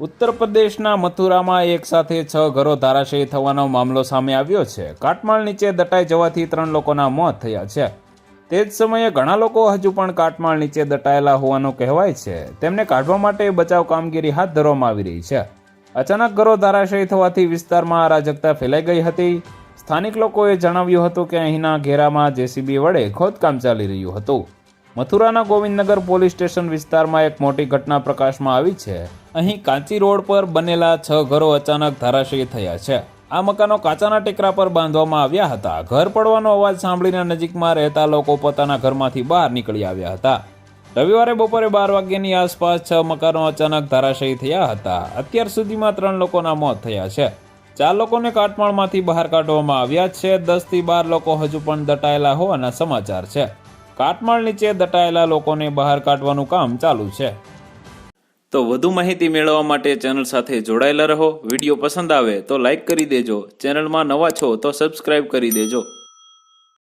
ઉત્તર પ્રદેશના મથુરામાં એક સાથે છ ઘરો ધારાશયી થવાનો મામલો સામે આવ્યો છે. કાટમાળ નીચે દટાઈ જવાથી ત્રણ લોકોના મોત થયા છે. તે જ સમયે ઘણા લોકો હજુ પણ કાટમાળ નીચે દટાયેલા હોવાનું કહેવાય છે. તેમને કાઢવા માટે બચાવ કામગીરી હાથ ધરવામાં આવી રહી છે. અચાનક ઘરો ધારાશયી થવાથી વિસ્તારમાં અરાજકતા ફેલાઈ ગઈ હતી. સ્થાનિક લોકોએ જણાવ્યું હતું કે અહીંના ઘેરામાં જેસીબી વડે ખોદકામ ચાલી રહ્યું હતું. મથુરાના ગોવિંદનગર પોલીસ સ્ટેશન વિસ્તારમાં એક મોટી ઘટના પ્રકાશમાં આવી છે. અહીં કાંચી રોડ પર બનેલા છ ઘરો અચાનક ધરાશયી થયા છે. આ મકાનો કાચાના ટેકરા પર બાંધવામાં આવ્યા હતા. ઘર પડવાનો અવાજ સાંભળીને નજીકમાં રહેતા લોકો પોતાના ઘરમાંથી બહાર નીકળી આવ્યા હતા. રવિવારે બપોરે બાર વાગ્યાની આસપાસ છ મકાનો અચાનક ધરાશયી થયા હતા. અત્યાર સુધીમાં ત્રણ લોકોના મોત થયા છે. ચાર લોકોને કાટમાળમાંથી બહાર કાઢવામાં આવ્યા છે. દસથી બાર લોકો હજુ પણ દટાયેલા હોવાના સમાચાર છે. કાટમાળ નીચે દટાયેલા લોકોને બહાર કાઢવાનું કામ ચાલુ છે. તો વધુ માહિતી મેળવવા માટે ચેનલ સાથે જોડાયેલા રહો. વીડિયો પસંદ આવે તો લાઈક કરી દેજો. ચેનલમાં નવા છો તો સબસ્ક્રાઇબ કરી દેજો.